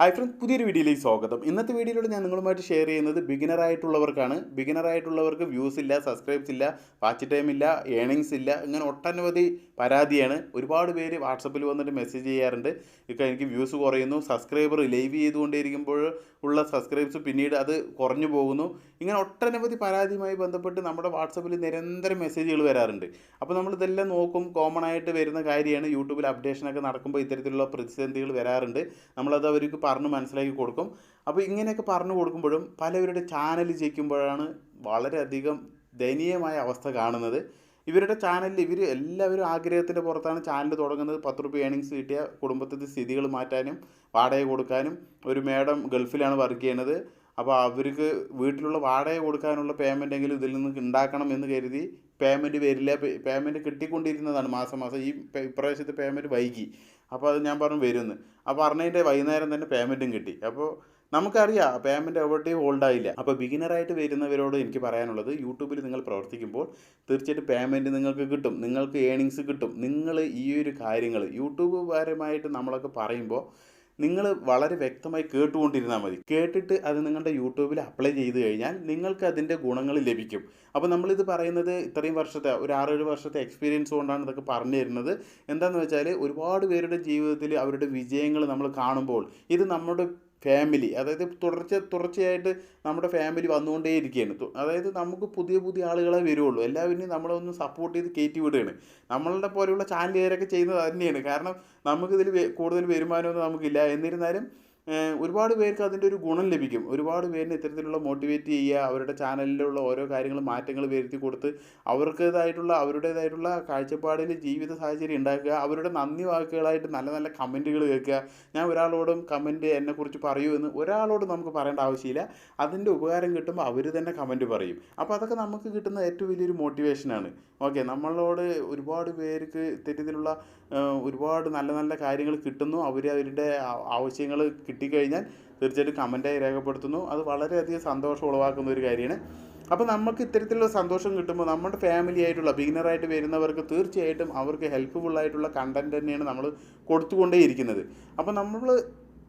Hi friends പുതിയൊരു വീഡിയോയിലേക്ക് സ്വാഗതം. ഇന്നത്തെ വീഡിയോയിലൂടെ ഞാൻ നിങ്ങളുമായിട്ട് ഷെയർ ചെയ്യുന്നത് ബിഗിനർ ആയിട്ടുള്ളവർക്കാണ് ബിഗിനർ ആയിട്ടുള്ളവർക്ക് വ്യൂസ് ഇല്ല സബ്സ്ക്രൈബ്സ് ഇല്ല വാച്ച് ടൈം ഇല്ല ഏണിങ്സ് ഇല്ല ഇങ്ങനെ ഒട്ടനവധി പരാതിയാണ്. ഒരുപാട് പേര് വാട്സപ്പിൽ വന്നിട്ട് മെസ്സേജ് ചെയ്യാറുണ്ട്. ഇപ്പം എനിക്ക് വ്യൂസ് കുറയുന്നു. സബ്സ്ക്രൈബർ ലൈവ് ചെയ്തുകൊണ്ടിരിക്കുമ്പോൾ ഉള്ള സബ്സ്ക്രൈബ്സ് പിന്നീട് അത് കുറഞ്ഞു പോകുന്നു. ഇങ്ങനെ ഒട്ടനവധി പരാതിയുമായി ബന്ധപ്പെട്ട് നമ്മുടെ വാട്സപ്പിൽ നിരന്തരം മെസ്സേജുകൾ വരാറുണ്ട്. അപ്പോൾ നമ്മൾ ഇതെല്ലാം നോക്കും. കോമൺ ആയിട്ട് വരുന്ന കാര്യമാണ്. യൂട്യൂബിൽ അപ്ഡേഷനൊക്കെ നടക്കുമ്പോൾ ഇത്തരത്തിലുള്ള പ്രതിസന്ധികൾ വരാറുണ്ട്. നമ്മളത് അവർക്ക് പറഞ്ഞ് മനസ്സിലാക്കി കൊടുക്കും. അപ്പോൾ ഇങ്ങനെയൊക്കെ പറഞ്ഞു കൊടുക്കുമ്പോഴും പലവരുടെ ചാനൽ ജയിക്കുമ്പോഴാണ് വളരെയധികം ദയനീയമായ അവസ്ഥ കാണുന്നത്. ഇവരുടെ ചാനലിൽ ഇവർ എല്ലാവരും ആഗ്രഹത്തിന്റെ പുറത്താണ് ചാനൽ തുടങ്ങുന്നത്. പത്ത് റുപ്യ ഏണിങ്സ് കിട്ടിയ കുടുംബത്തിന്റെ സ്ഥിതികൾ മാറ്റാനും വാടക കൊടുക്കാനും ഒരു മേഡം ഗൾഫിലാണ് വർക്ക് ചെയ്യണത് അപ്പോൾ അവർക്ക് വീട്ടിലുള്ള വാടക കൊടുക്കാനുള്ള പേയ്മെന്റ് എങ്കിലും ഇതിൽ നിന്ന് ഉണ്ടാക്കണം എന്ന് കരുതി പേയ്മെന്റ് വരില്ല. പേയ്മെന്റ് കിട്ടിക്കൊണ്ടിരുന്നതാണ് മാസം മാസം. ഈ ഇപ്രാവശ്യത്തെ പേയ്മെന്റ് വൈകി. അപ്പോൾ അത് ഞാൻ പറഞ്ഞു വരുമെന്ന് അപ്പോൾ പറഞ്ഞതിന്റെ വൈകുന്നേരം തന്നെ പേയ്മെന്റും കിട്ടി. അപ്പോൾ നമുക്കറിയാം പേയ്മെന്റ് എവിടെയും ഹോൾഡ് ആയില്ല. അപ്പോൾ ബിഗിനറായിട്ട് വരുന്നവരോട് എനിക്ക് പറയാനുള്ളത് യൂട്യൂബിൽ നിങ്ങൾ പ്രവർത്തിക്കുമ്പോൾ തീർച്ചയായിട്ടും പേയ്മെന്റ് നിങ്ങൾക്ക് കിട്ടും. നിങ്ങൾക്ക് ഏണിങ്സ് കിട്ടും. നിങ്ങൾ ഈ ഒരു കാര്യങ്ങൾ യൂട്യൂബ് പരമായിട്ട് നമ്മളൊക്കെ പറയുമ്പോൾ നിങ്ങൾ വളരെ വ്യക്തമായി കേട്ടുകൊണ്ടിരുന്നാൽ മതി. കേട്ടിട്ട് അത് നിങ്ങളുടെ യൂട്യൂബിൽ അപ്ലൈ ചെയ്ത് കഴിഞ്ഞാൽ നിങ്ങൾക്ക് അതിന്റെ ഗുണങ്ങൾ ലഭിക്കും. അപ്പോൾ നമ്മളിത് പറയുന്നത് ഇത്രയും വർഷത്തെ ഒരു ആറേഴ് വർഷത്തെ എക്സ്പീരിയൻസ് കൊണ്ടാണ് ഇതൊക്കെ പറഞ്ഞു തരുന്നത്. എന്താണെന്ന് വെച്ചാൽ ഒരുപാട് പേരുടെ ജീവിതത്തിൽ അവരുടെ വിജയങ്ങൾ നമ്മൾ കാണുമ്പോൾ ഇത് നമ്മുടെ ഫാമിലി അതായത് തുടർച്ച തുടർച്ചയായിട്ട് നമ്മുടെ ഫാമിലി വന്നുകൊണ്ടേയിരിക്കുകയാണ്. അതായത് നമുക്ക് പുതിയ പുതിയ ആളുകളെ വരുള്ളൂ എല്ലാവരെയും നമ്മളൊന്ന് സപ്പോർട്ട് ചെയ്ത് കയറ്റി വിടുകയാണ്. നമ്മളുടെ പോലെയുള്ള ചാനലുകാരൊക്കെ ചെയ്യുന്നത് തന്നെയാണ്. കാരണം നമുക്കിതിൽ കൂടുതൽ വരുമാനമൊന്നും നമുക്കില്ല. എന്നിരുന്നാലും ഒരുപാട് പേർക്ക് അതിന്റെ ഒരു ഗുണം ലഭിക്കും. ഒരുപാട് പേരിന് ഇത്തരത്തിലുള്ള മോട്ടിവേറ്റ് ചെയ്യുക അവരുടെ ചാനലിലുള്ള ഓരോ കാര്യങ്ങളും മാറ്റങ്ങൾ വരുത്തി കൊടുത്ത് അവർക്കേതായിട്ടുള്ള അവരുടേതായിട്ടുള്ള കാഴ്ചപ്പാടിൽ ജീവിത സാഹചര്യം ഉണ്ടാക്കുക അവരുടെ നന്ദി വാക്കുകളായിട്ട് നല്ല നല്ല കമന്റുകൾ കേൾക്കുക. ഞാൻ ഒരാളോടും കമന്റ് എന്നെക്കുറിച്ച് പറയൂ എന്ന് ഒരാളോടും നമുക്ക് പറയേണ്ട ആവശ്യമില്ല. അതിന്റെ ഉപകാരം കിട്ടുമ്പോൾ അവർ തന്നെ കമന്റ് പറയും. അപ്പോൾ അതൊക്കെ നമുക്ക് കിട്ടുന്ന ഏറ്റവും വലിയൊരു മോട്ടിവേഷനാണ്. ഓക്കെ നമ്മളോട് ഒരുപാട് പേർക്ക് ഇത്തരത്തിലുള്ള ഒരുപാട് നല്ല നല്ല കാര്യങ്ങൾ കിട്ടുന്നു. അവർ അവരുടെ ആവശ്യങ്ങൾ കിട്ടിക്കഴിഞ്ഞാൽ തീർച്ചയായിട്ടും കമന്റായി രേഖപ്പെടുത്തുന്നു. അത് വളരെയധികം സന്തോഷം ഉളവാക്കുന്ന ഒരു കാര്യമാണ്. അപ്പോൾ നമുക്ക് ഇത്തരത്തിലുള്ള സന്തോഷം കിട്ടുമ്പോൾ നമ്മുടെ ഫാമിലി ആയിട്ടുള്ള ബിഗിനറായിട്ട് വരുന്നവർക്ക് തീർച്ചയായിട്ടും അവർക്ക് ഹെൽപ്ഫുൾ ആയിട്ടുള്ള കണ്ടന്റ് തന്നെയാണ് നമ്മൾ കൊടുത്തുകൊണ്ടേയിരിക്കുന്നത്. അപ്പോൾ നമ്മൾ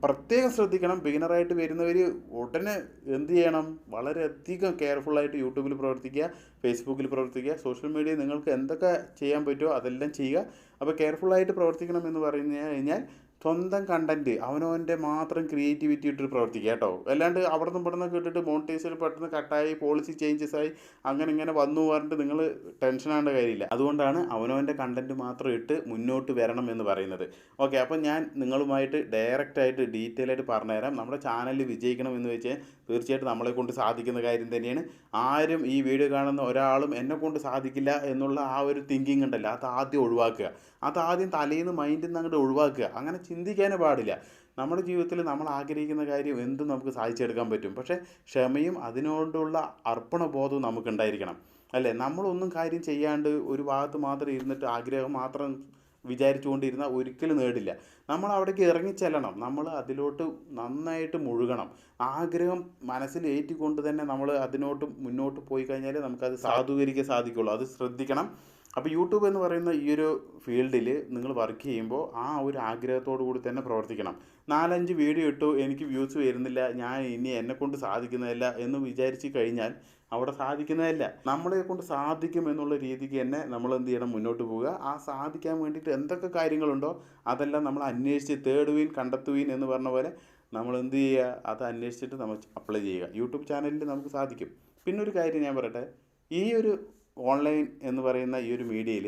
പ്രത്യേകം ശ്രദ്ധിക്കണം. ബിഗിനറായിട്ട് വരുന്നവർ ഉടനെ എന്ത് ചെയ്യണം? വളരെയധികം കെയർഫുള്ളായിട്ട് യൂട്യൂബിൽ പ്രവർത്തിക്കുക ഫേസ്ബുക്കിൽ പ്രവർത്തിക്കുക സോഷ്യൽ മീഡിയ നിങ്ങൾക്ക് എന്തൊക്കെ ചെയ്യാൻ പറ്റുമോ അതെല്ലാം ചെയ്യുക. അപ്പോൾ കെയർഫുള്ളായിട്ട് പ്രവർത്തിക്കണം എന്ന് പറഞ്ഞു കഴിഞ്ഞാൽ സ്വന്തം കണ്ടന്റ് അവനവന്റെ മാത്രം ക്രിയേറ്റിവിറ്റി ഇട്ട് പ്രവർത്തിക്കുക കേട്ടോ. അല്ലാണ്ട് അവിടെ നിന്ന് ഇവിടെ നിന്ന് ഇട്ടിട്ട് പെട്ടെന്ന് കട്ടായി പോളിസി ചേഞ്ചസ് ആയി അങ്ങനെ ഇങ്ങനെ വന്നു പറഞ്ഞിട്ട് നിങ്ങൾ ടെൻഷനാകേണ്ട കാര്യമില്ല. അതുകൊണ്ടാണ് അവനവന്റെ കണ്ടന്റ് മാത്രം ഇട്ട് മുന്നോട്ട് വരണം എന്ന് പറയുന്നത്. ഓക്കെ അപ്പോൾ ഞാൻ നിങ്ങളുമായിട്ട് ഡയറക്റ്റ് ആയിട്ട് ഡീറ്റെയിൽ ആയിട്ട് പറഞ്ഞുതരാം. നമ്മുടെ ചാനലിൽ വിജയിക്കണം എന്ന് വെച്ചാൽ തീർച്ചയായിട്ടും നമ്മളെ കൊണ്ട് സാധിക്കുന്ന കാര്യം തന്നെയാണ്. ആരും ഈ വീഡിയോ കാണുന്ന ഒരാളും എന്നെ കൊണ്ട് സാധിക്കില്ല എന്നുള്ള ആ ഒരു തിങ്കിങ് ഉണ്ടല്ലോ അത് ആദ്യം ഒഴിവാക്കുക. അത് ആദ്യം തലയിൽ നിന്ന് മൈൻഡിൽ നിന്ന് അങ്ങോട്ട് ഒഴിവാക്കുക. അങ്ങനെ ചിന്തിക്കാനേ പാടില്ല. നമ്മുടെ ജീവിതത്തിൽ നമ്മൾ ആഗ്രഹിക്കുന്ന കാര്യം എന്തും നമുക്ക് സാധിച്ചെടുക്കാൻ പറ്റും. പക്ഷേ ക്ഷമയും അതിനോടുള്ള അർപ്പണബോധവും നമുക്കുണ്ടായിരിക്കണം. അല്ലേ? നമ്മളൊന്നും കാര്യം ചെയ്യാണ്ട് ഒരു ഭാഗത്ത് മാത്രം ഇരുന്നിട്ട് ആഗ്രഹം മാത്രം വിചാരിച്ചുകൊണ്ടിരുന്നാൽ ഒരിക്കലും നേടില്ല. നമ്മൾ അവിടേക്ക് ഇറങ്ങിച്ചെല്ലണം. നമ്മൾ അതിലോട്ട് നന്നായിട്ട് മുഴുകണം. ആഗ്രഹം മനസ്സിൽ ഏറ്റിക്കൊണ്ട് തന്നെ നമ്മൾ അതിനോട്ട് മുന്നോട്ട് പോയി കഴിഞ്ഞാൽ നമുക്കത് സാധൂകരിക്കാൻ സാധിക്കുള്ളൂ അത് ശ്രദ്ധിക്കണം. അപ്പോൾ യൂട്യൂബ് എന്ന് പറയുന്ന ഈ ഒരു ഫീൽഡിൽ നിങ്ങൾ വർക്ക് ചെയ്യുമ്പോൾ ആ ഒരു ആഗ്രഹത്തോടു കൂടി തന്നെ പ്രവർത്തിക്കണം. നാലഞ്ച് വീഡിയോ ഇട്ടു എനിക്ക് വ്യൂസ് വരുന്നില്ല ഞാൻ ഇനി എന്നെക്കൊണ്ട് സാധിക്കുന്നതല്ല എന്ന് വിചാരിച്ച് കഴിഞ്ഞാൽ അവിടെ സാധിക്കുന്നതല്ല. നമ്മളെ കൊണ്ട് സാധിക്കും എന്നുള്ള രീതിക്ക് തന്നെ നമ്മൾ എന്ത് ചെയ്യണം മുന്നോട്ട് പോവുക. ആ സാധിക്കാൻ വേണ്ടിയിട്ട് എന്തൊക്കെ കാര്യങ്ങളുണ്ടോ അതെല്ലാം നമ്മൾ അന്വേഷിച്ച് തേടുവീൻ കണ്ടെത്തുവീൻ എന്ന് പറഞ്ഞ പോലെ നമ്മൾ എന്ത് ചെയ്യുക അത് അന്വേഷിച്ചിട്ട് നമ്മൾ അപ്ലൈ ചെയ്യുക. യൂട്യൂബ് ചാനലിൽ നമുക്ക് സാധിക്കും. പിന്നെ ഒരു കാര്യം ഞാൻ പറയട്ടെ ഈ ഒരു ഓൺലൈൻ എന്ന് പറയുന്ന ഈ ഒരു മീഡിയയിൽ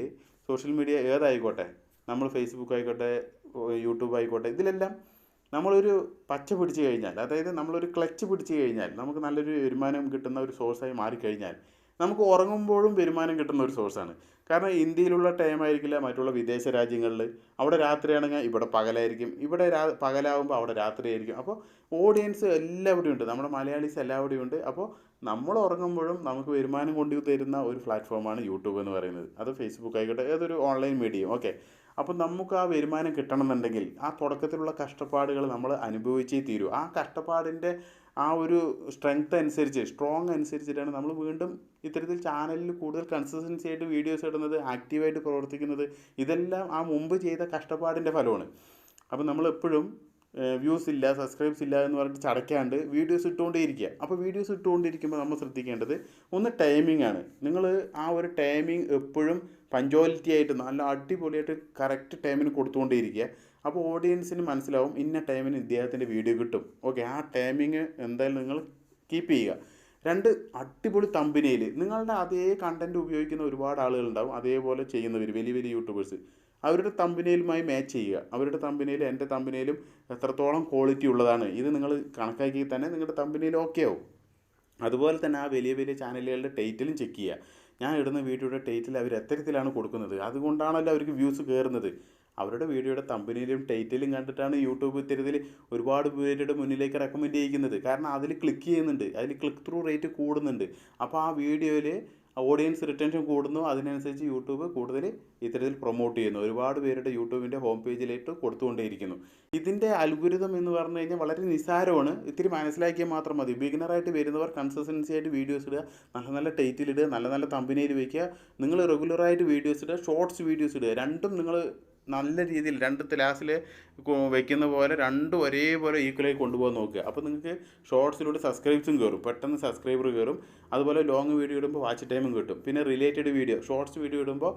സോഷ്യൽ മീഡിയ ഏതായിക്കോട്ടെ നമ്മൾ ഫേസ്ബുക്ക് ആയിക്കോട്ടെ യൂട്യൂബ് ആയിക്കോട്ടെ ഇതിലെല്ലാം നമ്മളൊരു പച്ച പിടിച്ച് കഴിഞ്ഞാൽ അതായത് നമ്മളൊരു ക്ലച്ച് പിടിച്ച് കഴിഞ്ഞാൽ നമുക്ക് നല്ലൊരു വരുമാനം കിട്ടുന്ന ഒരു സോഴ്സായി മാറിക്കഴിഞ്ഞാൽ നമുക്ക് ഉറങ്ങുമ്പോഴും വരുമാനം കിട്ടുന്ന ഒരു സോഴ്സാണ് കാരണം ഇന്ത്യയിലുള്ള ടൈം ആയിരിക്കില്ല മറ്റുള്ള വിദേശ രാജ്യങ്ങളിൽ. അവിടെ രാത്രിയാണെങ്കിൽ ഇവിടെ പകലായിരിക്കും ഇവിടെ രാ പകലാവുമ്പോൾ അവിടെ രാത്രിയായിരിക്കും. അപ്പോൾ ഓഡിയൻസ് എല്ലാവിടെയും ഉണ്ട് നമ്മുടെ മലയാളീസ് എല്ലാവിടെയും ഉണ്ട്. അപ്പോൾ നമ്മൾ ഉറങ്ങുമ്പോഴും നമുക്ക് വരുമാനം കൊണ്ടു തരുന്ന ഒരു പ്ലാറ്റ്ഫോമാണ് യൂട്യൂബ് എന്ന് പറയുന്നത്. അത് ഫേസ്ബുക്ക് ആയിക്കോട്ടെ ഏതൊരു ഓൺലൈൻ മീഡിയം ഓക്കെ അപ്പം നമുക്ക് ആ വരുമാനം കിട്ടണമെന്നുണ്ടെങ്കിൽ ആ തുടക്കത്തിലുള്ള കഷ്ടപ്പാടുകൾ നമ്മൾ അനുഭവിച്ചേ തീരൂ. ആ കഷ്ടപ്പാടിന്റെ ആ ഒരു സ്ട്രെങ്ത് അനുസരിച്ച് സ്ട്രോങ് അനുസരിച്ചിട്ടാണ് നമ്മൾ വീണ്ടും ഇത്തരത്തിൽ ചാനലിൽ കൂടുതൽ കൺസിസ്റ്റൻസി ആയിട്ട് വീഡിയോസ് ഇടുന്നത് ആക്റ്റീവായിട്ട് പ്രവർത്തിക്കുന്നത്. ഇതെല്ലാം ആ മുമ്പ് ചെയ്ത കഷ്ടപ്പാടിന്റെ ഫലമാണ്. അപ്പം നമ്മൾ എപ്പോഴും വ്യൂസ് ഇല്ല സബ്സ്ക്രൈബ്സ് ഇല്ല എന്ന് പറഞ്ഞിട്ട് ചടയ്ക്കാണ്ട് വീഡിയോസ് ഇട്ടുകൊണ്ടേയിരിക്കുക അപ്പോൾ വീഡിയോസ് ഇട്ടുകൊണ്ടിരിക്കുമ്പോൾ നമ്മൾ ശ്രദ്ധിക്കേണ്ടത് ഒന്ന് ടൈമിംഗ് ആണ്. നിങ്ങൾ ആ ഒരു ടൈമിംഗ് എപ്പോഴും പഞ്ച്വാലിറ്റി ആയിട്ട് നല്ല അടിപൊളിയായിട്ട് കറക്റ്റ് ടൈമിന് കൊടുത്തുകൊണ്ടേയിരിക്കുക അപ്പോൾ ഓഡിയൻസിന് മനസ്സിലാവും ഇന്ന ടൈമിന് ഇദ്ദേഹത്തിന്റെ വീഡിയോ കിട്ടും. ഓക്കെ ആ ടൈമിങ് എന്തായാലും നിങ്ങൾ കീപ്പ് ചെയ്യുക. രണ്ട് അടിപൊളി തമ്പനിയിൽ നിങ്ങളുടെ അതേ കണ്ടന്റ് ഉപയോഗിക്കുന്ന ഒരുപാട് ആളുകളുണ്ടാവും. അതേപോലെ ചെയ്യുന്നവർ വലിയ വലിയ യൂട്യൂബേഴ്സ് അവരുടെ തമ്പിനേലുമായി മാച്ച് ചെയ്യുക. അവരുടെ തമ്പിനേലും എന്റെ തമ്പിനേലും എത്രത്തോളം ക്വാളിറ്റി ഉള്ളതാണ്. ഇത് നിങ്ങൾ കണക്കാക്കി തന്നെ നിങ്ങളുടെ തമ്പിനേൽ ഓക്കെ ആവും. അതുപോലെ തന്നെ ആ വലിയ വലിയ ചാനലുകളുടെ ടൈറ്റിലും ചെക്ക് ചെയ്യുക. ഞാൻ ഇടുന്ന വീഡിയോയുടെ ടൈറ്റിൽ അവർ എത്തരത്തിലാണ് കൊടുക്കുന്നത്. അതുകൊണ്ടാണല്ലോ അവർക്ക് വ്യൂസ് കയറുന്നത് അവരുടെ വീഡിയോയുടെ തമ്പനിയിലും ടൈറ്റിലും കണ്ടിട്ടാണ് യൂട്യൂബ് ഇത്തരത്തിൽ ഒരുപാട് പേരുടെ മുന്നിലേക്ക് റെക്കമെൻഡ് ചെയ്യിക്കുന്നത്. കാരണം അതിൽ ക്ലിക്ക് ചെയ്യുന്നുണ്ട്. അതിൽ ക്ലിക്ക് ത്രൂ റേറ്റ് കൂടുന്നുണ്ട്. അപ്പോൾ ആ വീഡിയോയിൽ ഓഡിയൻസ് റിട്ടൻഷൻ കൂടുന്നു. അതിനനുസരിച്ച് യൂട്യൂബ് കൂടുതൽ ഇത്തരത്തിൽ പ്രൊമോട്ട് ചെയ്യുന്നു. ഒരുപാട് പേരുടെ യൂട്യൂബിന്റെ ഹോം പേജിലേക്ക് കൊടുത്തുകൊണ്ടേയിരിക്കുന്നു. ഇതിന്റെ അൽഗുരിതം എന്ന് പറഞ്ഞു കഴിഞ്ഞാൽ വളരെ നിസ്സാരമാണ്. ഇത്തിരി മനസ്സിലാക്കിയാൽ മാത്രം മതി. ബിഗിനറായിട്ട് വരുന്നവർ കൺസിസ്റ്റൻസി ആയിട്ട് വീഡിയോസ് ഇടുക നല്ല നല്ല ടൈറ്റിൽ ഇടുക നല്ല നല്ല തമ്പനിയിൽ വയ്ക്കുക നിങ്ങൾ റെഗുലറായിട്ട് വീഡിയോസ് ഇടുക ഷോർട്സ് വീഡിയോസ് ഇടുക. രണ്ടും നിങ്ങൾ നല്ല രീതിയിൽ രണ്ട് ക്ലാസ്സിൽ വെക്കുന്ന പോലെ രണ്ടും ഒരേപോലെ ഈക്വലായി കൊണ്ടുപോകാൻ നോക്കുക. അപ്പോൾ നിങ്ങൾക്ക് ഷോർട്സിലൂടെ സബ്സ്ക്രൈബ്സും കയറും പെട്ടെന്ന് സബ്സ്ക്രൈബർ കയറും അതുപോലെ ലോങ് വീഡിയോ ഇടുമ്പോൾ വാച്ച് ടൈമും കിട്ടും. പിന്നെ റിലേറ്റഡ് വീഡിയോ ഷോർട്സ് വീഡിയോ ഇടുമ്പോൾ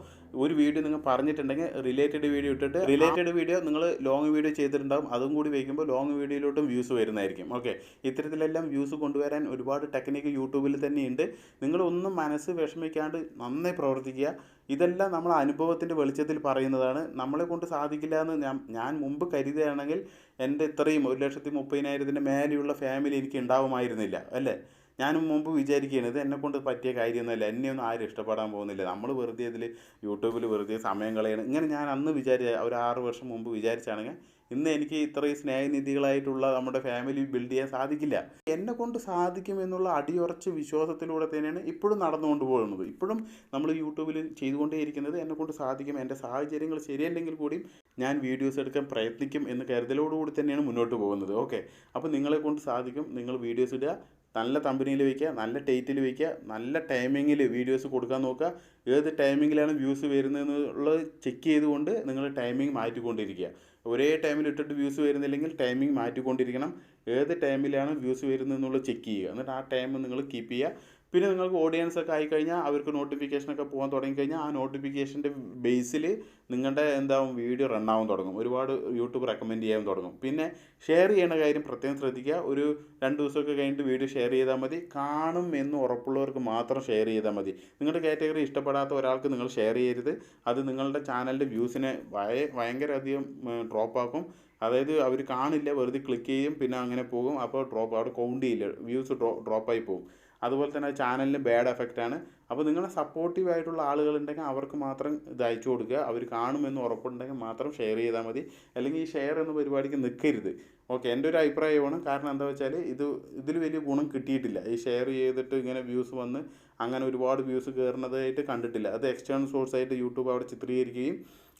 ഒരു വീഡിയോ നിങ്ങൾ പറഞ്ഞിട്ടുണ്ടെങ്കിൽ റിലേറ്റഡ് വീഡിയോ ഇട്ടിട്ട് റിലേറ്റഡ് വീഡിയോ നിങ്ങൾ ലോങ് വീഡിയോ ചെയ്തിട്ടുണ്ടാകും അതും കൂടി വയ്ക്കുമ്പോൾ ലോങ് വീഡിയോയിലോട്ടും വ്യൂസ് വരുന്നതായിരിക്കും. ഓക്കെ ഇത്തരത്തിലെല്ലാം വ്യൂസ് കൊണ്ടുവരാൻ ഒരുപാട് ടെക്നിക്ക് യൂട്യൂബിൽ തന്നെയുണ്ട് നിങ്ങളൊന്നും മനസ്സ് വിഷമിക്കാണ്ട് നന്നായി പ്രവർത്തിക്കുക. ഇതെല്ലാം നമ്മൾ അനുഭവത്തിന്റെ വെളിച്ചത്തിൽ പറയുന്നതാണ്. നമ്മളെ കൊണ്ട് സാധിക്കില്ല എന്ന് ഞാൻ ഞാൻ മുമ്പ് കരുതുകയാണെങ്കിൽ എന്റെ ഇത്രയും ഒരു ലക്ഷത്തി മുപ്പതിനായിരത്തിന്റെ മേലെയുള്ള ഫാമിലി എനിക്ക് ഉണ്ടാവുമായിരുന്നില്ല. അല്ലേ? ഞാനും മുമ്പ് വിചാരിക്കുകയാണ് ഇത് എന്നെ കൊണ്ട് പറ്റിയ കാര്യമൊന്നുമല്ല എന്നെയൊന്നും ആരും ഇഷ്ടപ്പെടാൻ പോകുന്നില്ല. നമ്മൾ വെറുതെ ഇതിൽ യൂട്യൂബിൽ വെറുതെ സമയം കളയണം. ഇങ്ങനെ ഞാൻ അന്ന് വിചാരിച്ച ഒരു ആറ് വർഷം മുമ്പ് വിചാരിച്ചാണെങ്കിൽ ഇന്ന് എനിക്ക് ഇത്രയും സ്നേഹനിധികളായിട്ടുള്ള നമ്മുടെ ഫാമിലി ബിൽഡ് ചെയ്യാൻ സാധിക്കില്ല. എന്നെ കൊണ്ട് സാധിക്കുമെന്നുള്ള അടിയുറച്ച വിശ്വാസത്തിലൂടെ തന്നെയാണ് ഇപ്പോഴും നടന്നുകൊണ്ട് പോകുന്നത്. ഇപ്പോഴും നമ്മൾ യൂട്യൂബിൽ ചെയ്തുകൊണ്ടേയിരിക്കുന്നത് എന്നെ കൊണ്ട് സാധിക്കും എന്റെ സാഹചര്യങ്ങൾ ശരിയല്ലെങ്കിൽ കൂടിയും ഞാൻ വീഡിയോസ് എടുക്കാൻ പ്രയത്നിക്കും എന്ന് കരുതലോടുകൂടി തന്നെയാണ് മുന്നോട്ട് പോകുന്നത്. ഓക്കെ അപ്പോൾ നിങ്ങളെ കൊണ്ട് സാധിക്കും നിങ്ങൾ വീഡിയോസ് ഇടുക. നല്ല കമ്പനിയിൽ വയ്ക്കുക നല്ല ടൈറ്റിൽ വയ്ക്കുക നല്ല ടൈമിങ്ങിൽ വീഡിയോസ് കൊടുക്കാൻ നോക്കുക. ഏത് ടൈമിങ്ങിലാണ് വ്യൂസ് വരുന്നതെന്നുള്ളത് ചെക്ക് ചെയ്തുകൊണ്ട് നിങ്ങൾ ടൈമിംഗ് മാറ്റിക്കൊണ്ടിരിക്കുക. ഒരേ ടൈമിൽ ഇട്ടിട്ട് വ്യൂസ് വരുന്നില്ലെങ്കിൽ ടൈമിംഗ് മാറ്റിക്കൊണ്ടിരിക്കണം. ഏത് ടൈമിലാണ് വ്യൂസ് വരുന്നതെന്നുള്ളത് ചെക്ക് ചെയ്യുക. എന്നിട്ട് ആ ടൈം നിങ്ങൾ കീപ്പ് ചെയ്യുക. പിന്നെ നിങ്ങൾക്ക് ഓഡിയൻസ് ഒക്കെ ആയിക്കഴിഞ്ഞാൽ അവർക്ക് നോട്ടിഫിക്കേഷനൊക്കെ പോകാൻ തുടങ്ങിക്കഴിഞ്ഞാൽ ആ നോട്ടിഫിക്കേഷന്റെ ബേസിൽ നിങ്ങളുടെ എന്താവും വീഡിയോ റണ്ണാവാൻ തുടങ്ങും. ഒരുപാട് യൂട്യൂബ് റെക്കമെൻഡ് ചെയ്യാൻ തുടങ്ങും. പിന്നെ ഷെയർ ചെയ്യുന്ന കാര്യം പ്രത്യേകം ശ്രദ്ധിക്കുക. ഒരു രണ്ട് ദിവസമൊക്കെ കഴിഞ്ഞിട്ട് വീഡിയോ ഷെയർ ചെയ്താൽ മതി. കാണും എന്ന് ഉറപ്പുള്ളവർക്ക് മാത്രം ഷെയർ ചെയ്താൽ മതി. നിങ്ങളുടെ കാറ്റഗറി ഇഷ്ടപ്പെടാത്ത ഒരാൾക്ക് നിങ്ങൾ ഷെയർ ചെയ്യരുത്. അത് നിങ്ങളുടെ ചാനലിന്റെ വ്യൂസിനെ ഭയ ഭയങ്കര അധികം ഡ്രോപ്പാക്കും അതായത് അവർ കാണില്ല വെറുതെ ക്ലിക്ക് ചെയ്യും പിന്നെ അങ്ങനെ പോകും. അപ്പോൾ ഡ്രോപ്പ് അവിടെ കൗണ്ട് ചെയ്യില്ല. വ്യൂസ് ഡ്രോ ഡ്രോപ്പായി പോകും. അതുപോലെ തന്നെ ചാനലിന് ബാഡ് ആണ്. അപ്പോൾ നിങ്ങളെ സപ്പോർട്ടീവ് ആയിട്ടുള്ള ആളുകളുണ്ടെങ്കിൽ അവർക്ക് മാത്രം ഇത് അയച്ചു കൊടുക്കുക. അവർ കാണുമെന്ന് ഉറപ്പുണ്ടെങ്കിൽ മാത്രം ഷെയർ ചെയ്താൽ മതി. അല്ലെങ്കിൽ ഈ ഷെയർ എന്ന പരിപാടിക്ക് നിൽക്കരുത് ഓക്കെ എന്റെ ഒരു അഭിപ്രായമാണ്. കാരണം എന്താ വെച്ചാൽ ഇത് ഇതിൽ വലിയ ഗുണം കിട്ടിയിട്ടില്ല. ഈ ഷെയർ ചെയ്തിട്ട് ഇങ്ങനെ വ്യൂസ് വന്ന് അങ്ങനെ ഒരുപാട് വ്യൂസ് കയറുന്നതായിട്ട് കണ്ടിട്ടില്ല. അത് എക്സ്റ്റേണൽ സോഴ്സായിട്ട് യൂട്യൂബ് അവിടെ ചിത്രീകരിക്കുകയും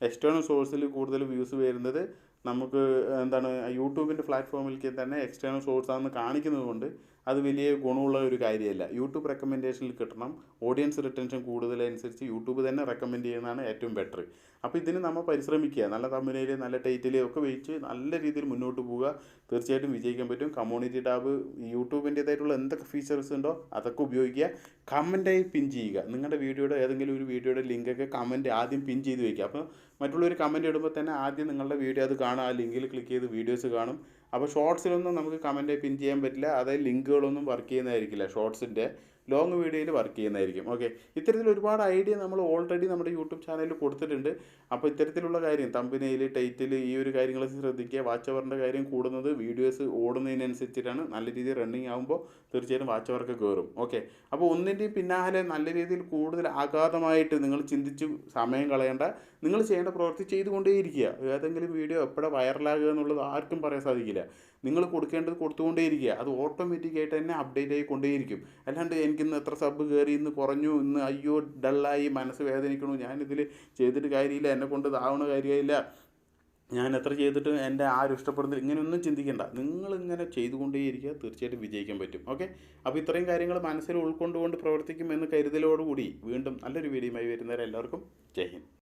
എക്സ്റ്റേണൽ സോഴ്സിൽ കൂടുതൽ വ്യൂസ് വരുന്നത് നമുക്ക് എന്താണ് യൂട്യൂബിന്റെ പ്ലാറ്റ്ഫോമിലേക്ക് തന്നെ എക്സ്റ്റേണൽ സോഴ്സാണെന്ന് കാണിക്കുന്നത് കൊണ്ട് അത് വലിയ ഗുണമുള്ള ഒരു കാര്യമല്ല. യൂട്യൂബ് റെക്കമെൻഡേഷനിൽ കിട്ടണം. ഓഡിയൻസ് റിട്ടൻഷൻ കൂടുതലനുസരിച്ച് യൂട്യൂബ് തന്നെ റെക്കമെൻഡ് ചെയ്യുന്നതാണ് ഏറ്റവും ബെറ്റർ അപ്പോൾ ഇതിന് നമ്മൾ പരിശ്രമിക്കുക. നല്ല തമ്മിലേൽ നല്ല ടൈറ്റിൽ ഒക്കെ വെച്ച് നല്ല രീതിയിൽ മുന്നോട്ട് പോവുക. തീർച്ചയായിട്ടും വിജയിക്കാൻ പറ്റും. കമ്മ്യൂണിറ്റി ടാബ് യൂട്യൂബിന്റേതായിട്ടുള്ള എന്തൊക്കെ ഫീച്ചേഴ്സ് ഉണ്ടോ അതൊക്കെ ഉപയോഗിക്കുക. കമന്റായി പിൻ ചെയ്യുക. നിങ്ങളുടെ വീഡിയോയുടെ ഏതെങ്കിലും ഒരു വീഡിയോയുടെ ലിങ്കൊക്കെ കമന്റ് ആദ്യം പിൻ ചെയ്ത് വയ്ക്കുക അപ്പോൾ മറ്റുള്ളവർ കമന്റ് ഇടുമ്പോൾ തന്നെ ആദ്യം നിങ്ങളുടെ വീഡിയോ അത് കാണുക ആ ലിങ്കിൽ ക്ലിക്ക് ചെയ്ത് വീഡിയോസ് കാണും. അപ്പോൾ ഷോർട്സിലൊന്നും നമുക്ക് കമന്റ് പിൻ ചെയ്യാൻ പറ്റില്ല. അതായത് ലിങ്കുകളൊന്നും വർക്ക് ചെയ്യുന്നതായിരിക്കില്ല ഷോർട്സിന്റെ ലോങ് വീഡിയോയിൽ വർക്ക് ചെയ്യുന്നതായിരിക്കും. ഓക്കെ ഇത്തരത്തിൽ ഒരുപാട് ഐഡിയ നമ്മൾ ഓൾറെഡി നമ്മുടെ യൂട്യൂബ് ചാനലിൽ കൊടുത്തിട്ടുണ്ട്. അപ്പോൾ ഇത്തരത്തിലുള്ള കാര്യം തമ്പിനയിൽ ടൈറ്റിൽ ഈ ഒരു കാര്യങ്ങൾ ശ്രദ്ധിക്കുക. വാച്ച് അവറിന്റെ കാര്യം കൂടുന്നത് വീഡിയോസ് ഓടുന്നതിനനുസരിച്ചിട്ടാണ്. നല്ല രീതിയിൽ റണ്ണിങ് ആകുമ്പോൾ തീർച്ചയായിട്ടും വാച്ച് അവർക്ക് കയറും ഓക്കെ അപ്പോൾ ഒന്നിന്റെയും പിന്നാലെ നല്ല രീതിയിൽ കൂടുതൽ ആഘാതമായിട്ട് നിങ്ങൾ ചിന്തിച്ച് സമയം കളയേണ്ട നിങ്ങൾ ചെയ്യേണ്ട പ്രവൃത്തി ചെയ്തുകൊണ്ടേയിരിക്കുക. ഏതെങ്കിലും വീഡിയോ എപ്പോഴാണ് വൈറലാകുക എന്നുള്ളത് ആർക്കും പറയാൻ സാധിക്കില്ല. നിങ്ങൾ കൊടുക്കേണ്ടത് കൊടുത്തുകൊണ്ടേയിരിക്കുക. അത് ഓട്ടോമാറ്റിക്കായിട്ട് തന്നെ അപ്ഡേറ്റ് ആയിക്കൊണ്ടേയിരിക്കും അല്ലാണ്ട് എനിക്കിന്ന് എത്ര സബ് കയറി ഇന്ന് കുറഞ്ഞു ഇന്ന് അയ്യോ ഡള്ളായി മനസ്സ് വേദനിക്കണു. ഞാനിതിൽ ചെയ്തിട്ട് കാര്യമില്ല. എന്നെ കൊണ്ട് ഇതാവണ കാര്യമില്ല. ഞാൻ എത്ര ചെയ്തിട്ട് എന്റെ ആരും ഇഷ്ടപ്പെടുന്നില്ല. ഇങ്ങനെയൊന്നും ചിന്തിക്കേണ്ട. നിങ്ങളിങ്ങനെ ചെയ്തുകൊണ്ടേയിരിക്കുക. തീർച്ചയായിട്ടും വിജയിക്കാൻ പറ്റും. ഓക്കെ അപ്പോൾ ഇത്രയും കാര്യങ്ങൾ മനസ്സിൽ ഉൾക്കൊണ്ടുകൊണ്ട് പ്രവർത്തിക്കും എന്ന് കരുതലോടുകൂടി വീണ്ടും നല്ലൊരു വീഡിയോയുമായി വരുന്നവരെ എല്ലാവർക്കും ജയ് ഹിന്ദ്.